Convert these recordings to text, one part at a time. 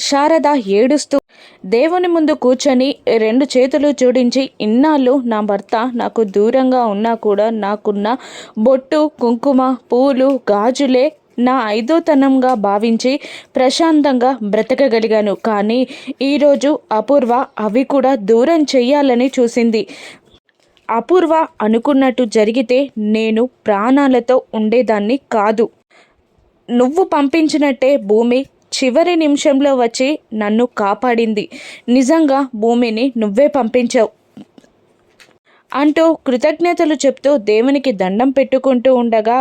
శారద ఏడుస్తూ దేవుని ముందు కూర్చొని రెండు చేతులు జోడించి ఇన్నాళ్ళు నా భర్త నాకు దూరంగా ఉన్నా కూడా నాకున్న బొట్టు కుంకుమ పూలు గాజులే నా ఐదోతనంగా భావించి ప్రశాంతంగా బ్రతకగలిగాను. కానీ ఈరోజు అపూర్వ అవి కూడా దూరం చెయ్యాలని చూసింది. అపూర్వ అనుకున్నట్టు జరిగితే నేను ప్రాణాలతో ఉండేదాన్ని కాదు. నువ్వు పంపించినట్టే భూమి చివరి నిమిషంలో వచ్చి నన్ను కాపాడింది. నిజంగా భూమిని నువ్వే పంపించావు. అంటూ కృతజ్ఞతలు చెప్తూ దేవునికి దండం పెట్టుకుంటూ ఉండగా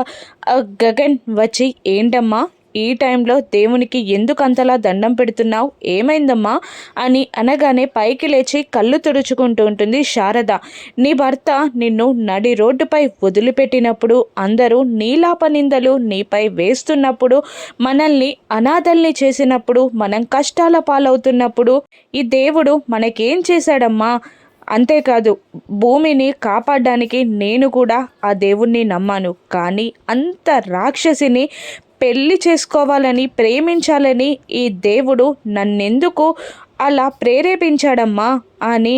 గగన్ వచ్చి ఏంటమ్మా ఈ టైంలో దేవునికి ఎందుకు అంతలా దండం పెడుతున్నావు? ఏమైందమ్మా? అని అనగానే పైకి లేచి కళ్ళు తుడుచుకుంటూ ఉంటుంది శారద. నీ భర్త నిన్ను నడి రోడ్డుపై వదిలిపెట్టినప్పుడు అందరూ నీలాపనిందలు నీపై వేస్తున్నప్పుడు మనల్ని అనాథల్ని చేసినప్పుడు మనం కష్టాల పాలవుతున్నప్పుడు ఈ దేవుడు మనకేం చేశాడమ్మా? అంతేకాదు భూమిని కాపాడడానికి నేను కూడా ఆ దేవుణ్ణి నమ్మాను. కానీ అంత రాక్షసిని పెళ్ళి చేసుకోవాలని ప్రేమించాలని ఈ దేవుడు నన్నెందుకు అలా ప్రేరేపించాడమ్మా అని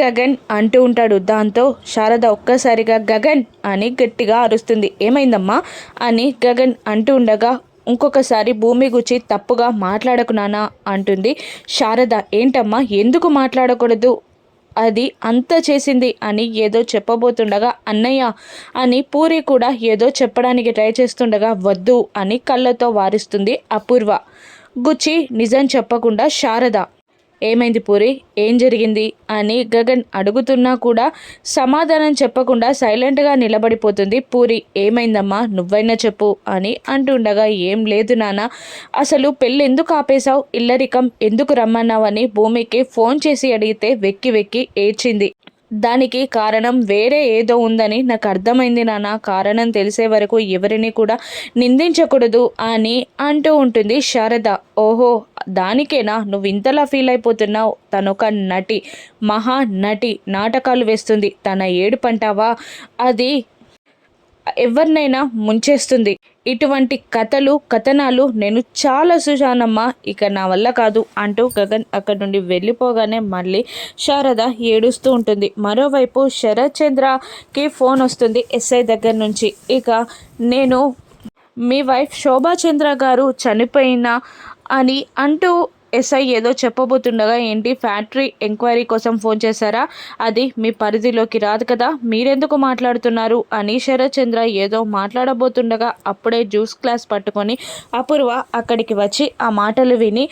గగన్ అంటూ ఉంటాడు. దాంతో శారద ఒక్కసారిగా గగన్ అని గట్టిగా అరుస్తుంది. ఏమైందమ్మా అని గగన్ అంటూ ఉండగా ఇంకొకసారి భూమి గుచ్చి తప్పుగా మాట్లాడకు నానా అంటుంది. శారద ఏంటమ్మా? ఎందుకు మాట్లాడకూడదు? అది అంత చేసింది అని ఏదో చెప్పబోతుండగా అన్నయ్య అని పూరి కూడా ఏదో చెప్పడానికి ట్రై చేస్తుండగా వద్దు అని కళ్ళతో వారిస్తుంది అపూర్వ. గుచ్చి నిజం చెప్పకుండా శారద. ఏమైంది పూరి? ఏం జరిగింది? అని గగన్ అడుగుతున్నా కూడా సమాధానం చెప్పకుండా సైలెంట్గా నిలబడిపోతుంది పూరి. ఏమైందమ్మా? నువ్వైనా చెప్పు అని అంటుండగా ఏం లేదు నాన్న. అసలు పెళ్ళి ఎందుకు ఆపేశావు? ఇల్లరికం ఎందుకు రమ్మన్నావని భూమికి ఫోన్ చేసి అడిగితే వెక్కి వెక్కి ఏడ్చింది. దానికి కారణం వేరే ఏదో ఉందని నాకు అర్థమైంది నాన్న. కారణం తెలిసే వరకు ఎవరిని కూడా నిందించకూడదు అని అంటూ ఉంటుంది శారద. ఓహో దానికేనా? నువ్వు ఇంతలా ఫీల్ అయిపోతున్నావు. తనొక నటి మహా నటి నాటకాలు వేస్తుంది. తన ఏడుపంటావా? అది ఎవరినైనా ముంచేస్తుంది. ఇటువంటి కథలు కథనాలు నేను చాలా చూశానమ్మా. ఇక నా వల్ల కాదు అంటూ గగన్ అక్కడి నుండి వెళ్ళిపోగానే మళ్ళీ శారద ఏడుస్తూ ఉంటుంది. మరోవైపు శరత్ చంద్రకి ఫోన్ వస్తుంది ఎస్ఐ దగ్గర నుంచి. ఇక నేను మీ వైఫ్ శోభాచంద్ర గారు చనిపోయిన అని అంటూ ఎస్ఐ ఏదో చెప్పబోతుండగా ఏంటి? ఫ్యాక్టరీ ఎంక్వైరీ కోసం ఫోన్ చేశారా? అది మీ పరిధిలోకి రాదు కదా మీరెందుకు మాట్లాడుతున్నారు? అని శరత్చంద్ర ఏదో మాట్లాడబోతుండగా అప్పుడే జ్యూస్ క్లాస్ పట్టుకొని అపూర్వ అక్కడికి వచ్చి ఆ మాటలు విని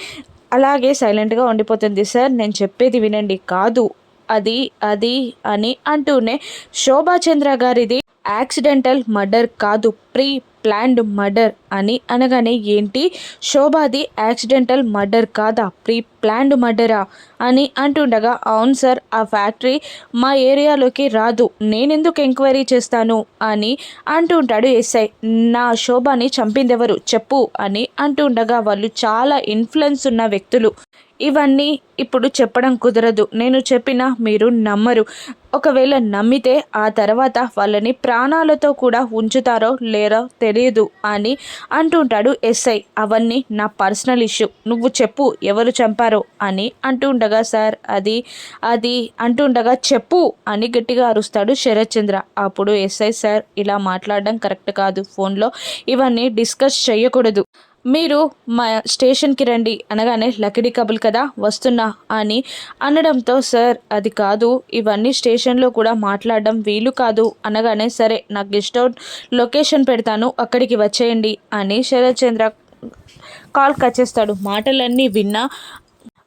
అలాగే సైలెంట్గా ఉండిపోతుంది. సార్ నేను చెప్పేది వినండి. కాదు. అది అది అని అంటూనే శోభాచంద్ర గారిది యాక్సిడెంటల్ మర్డర్ కాదు. ప్రీ ప్లాన్డ్ మర్డర్ అని అనగానే ఏంటి? శోభాది యాక్సిడెంటల్ మర్డర్ కాదా? ప్రీ ప్లాన్డ్ మర్డరా అని అంటుండగా అవును సార్ ఆ ఫ్యాక్టరీ మా ఏరియాలోకి రాదు. నేనెందుకు ఎంక్వైరీ చేస్తాను? అని అంటుంటాడు ఎస్ఐ. నా శోభాని చంపిందెవరు? చెప్పు అని అంటుండగా వాళ్ళు చాలా ఇన్ఫ్లుయెన్స్ ఉన్న వ్యక్తులు. ఇవన్నీ ఇప్పుడు చెప్పడం కుదరదు. నేను చెప్పిన మీరు నమ్మరు. ఒకవేళ నమ్మితే ఆ తర్వాత వాళ్ళని ప్రాణాలతో కూడా ఉంచుతారో లేరో తెలియదు అని అంటుంటాడు ఎస్ఐ. అవన్నీ నా పర్సనల్ ఇష్యూ. నువ్వు చెప్పు ఎవరు చంపారో అని అంటుండగా సార్ అది అది అంటుండగా చెప్పు అని గట్టిగా అరుస్తాడు శరత్ చంద్ర అప్పుడు ఎస్ఐ సార్ ఇలా మాట్లాడడం కరెక్ట్ కాదు. ఫోన్లో ఇవన్నీ డిస్కస్ చేయకూడదు. మీరు మా స్టేషన్కి రండి అనగానే లకిడి కబుల్ కదా వస్తున్నా అని అనడంతో సార్ అది కాదు. ఇవన్నీ స్టేషన్లో కూడా మాట్లాడడం వీలు కాదు. అనగానే సరే నాకు గెస్ట్ అవుట్ లొకేషన్ పెడతాను. అక్కడికి వచ్చేయండి అని శరత్ చంద్ర కాల్ కట్ చేస్తాడు. మాటలన్నీ విన్నా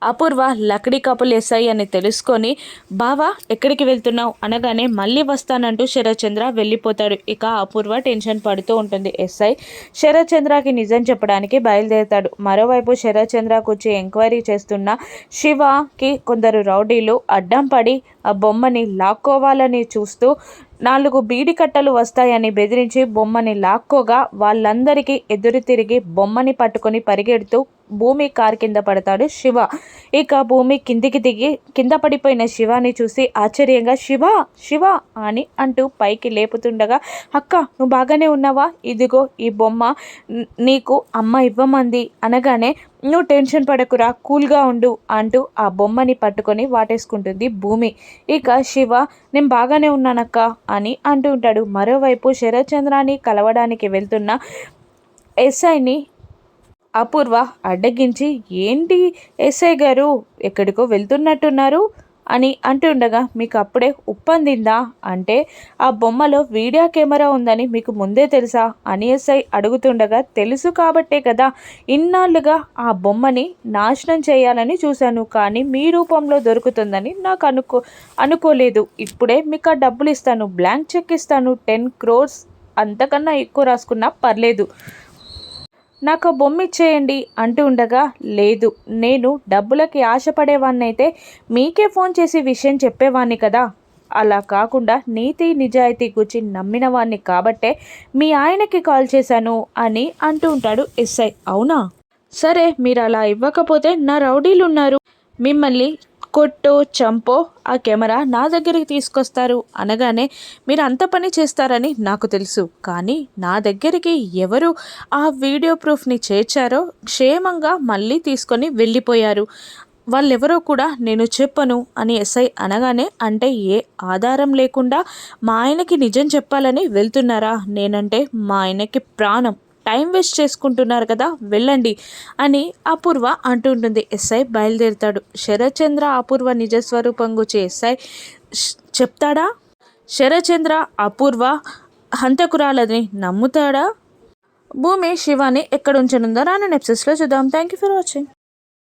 అపూర్వ లక్డీ కపుల్ ఎస్ఐ అని తెలుసుకొని బావా ఎక్కడికి వెళ్తున్నావు? అనగానే మళ్ళీ వస్తానంటూ శరత్చంద్ర వెళ్ళిపోతాడు. ఇక అపూర్వ టెన్షన్ పడుతూ ఉంటుంది. ఎస్ఐ శరత్చంద్రకి నిజం చెప్పడానికి బయలుదేరుతాడు. మరోవైపు శరత్చంద్ర కూర్చి ఎంక్వైరీ చేస్తున్న శివకి కొందరు రౌడీలు అడ్డం పడి ఆ బొమ్మని లాక్కోవాలని చూస్తూ నాలుగు బీడి కట్టలు వస్తాయని బెదిరించి బొమ్మని లాక్కోగా వాళ్ళందరికీ ఎదురు తిరిగి బొమ్మని పట్టుకొని పరిగెడుతూ భూమి కారు కింద పడతాడు శివ. ఇక భూమి కిందికి దిగి కింద పడిపోయిన శివాని చూసి ఆశ్చర్యంగా శివ శివ అని అంటూ పైకి లేపుతుండగా అక్క నువ్వు బాగానే ఉన్నావా? ఇదిగో ఈ బొమ్మ నీకు అమ్మ ఇవ్వమంది. అనగానే నువ్వు టెన్షన్ పడకురా కూల్గా ఉండు అంటూ ఆ బొమ్మని పట్టుకొని వాటేసుకుంటుంది భూమి. ఇక శివ నేను బాగానే ఉన్నానక్క అని అంటూ ఉంటాడు. మరోవైపు శరత్చంద్రాన్ని కలవడానికి వెళ్తున్న ఎస్ఐని అపూర్వ అడ్డగించి ఏంటి ఎస్ఐ గారు ఎక్కడికో వెళ్తున్నట్టున్నారు? అని అంటుండగా మీకు అప్పుడే ఉప్పందిందా? అంటే ఆ బొమ్మలో వీడియో కెమెరా ఉందని మీకు ముందే తెలుసా? అని ఎస్ఐ అడుగుతుండగా తెలుసు కాబట్టే కదా ఇన్నాళ్ళుగా ఆ బొమ్మని నాశనం చేయాలని చూశాను కానీ మీ రూపంలో దొరుకుతుందని నాకు అనుకో అనుకోలేదు. ఇప్పుడే మీకు ఆ డబ్బులు ఇస్తాను బ్లాంక్ చెక్ ఇస్తాను టెన్ క్రోర్స్ అంతకన్నా ఎక్కువ రాసుకున్నా పర్లేదు. నాకు బొమ్మ ఇచ్చేయండి అంటూ ఉండగా లేదు నేను డబ్బులకి ఆశపడేవాన్నైతే మీకే ఫోన్ చేసి విషయం చెప్పేవాణ్ణి కదా. అలా కాకుండా నీతి నిజాయితీ గురించి నమ్మిన వాణ్ణి కాబట్టే మీ ఆయనకి కాల్ చేశాను అని అంటూ ఉంటాడు ఎస్ఐ. అవునా? సరే మీరు అలా ఇవ్వకపోతే నా రౌడీలు ఉన్నారు మిమ్మల్ని కొట్టో చంపో ఆ కెమెరా నా దగ్గరికి తీసుకొస్తారు. అనగానే మీరు అంత పని చేస్తారని నాకు తెలుసు. కానీ నా దగ్గరికి ఎవరు ఆ వీడియో ప్రూఫ్ని చేర్చారో క్షేమంగా మళ్ళీ తీసుకొని వెళ్ళిపోయారు. వాళ్ళెవరో కూడా నేను చెప్పను అని ఎస్ఐ అనగానే అంటే ఏ ఆధారం లేకుండా మా ఆయనకి నిజం చెప్పాలని వెళ్తున్నారా? నేనంటే మా ఆయనకి ప్రాణం. టైం వేస్ట్ చేసుకుంటున్నారు కదా వెళ్ళండి అని అపూర్వ అంటుంటుంది ఎస్ఐ బయలుదేరుతాడు. శరత్చంద్ర అపూర్వ నిజస్వరూపం గురించి ఎస్ఐ చెప్తాడా? శరత్చంద్ర అపూర్వ హంతకురాలని నమ్ముతాడా? భూమి శివాని ఎక్కడ ఉంచనుందో రాను నెప్సెస్లో చూద్దాం. Thank you for watching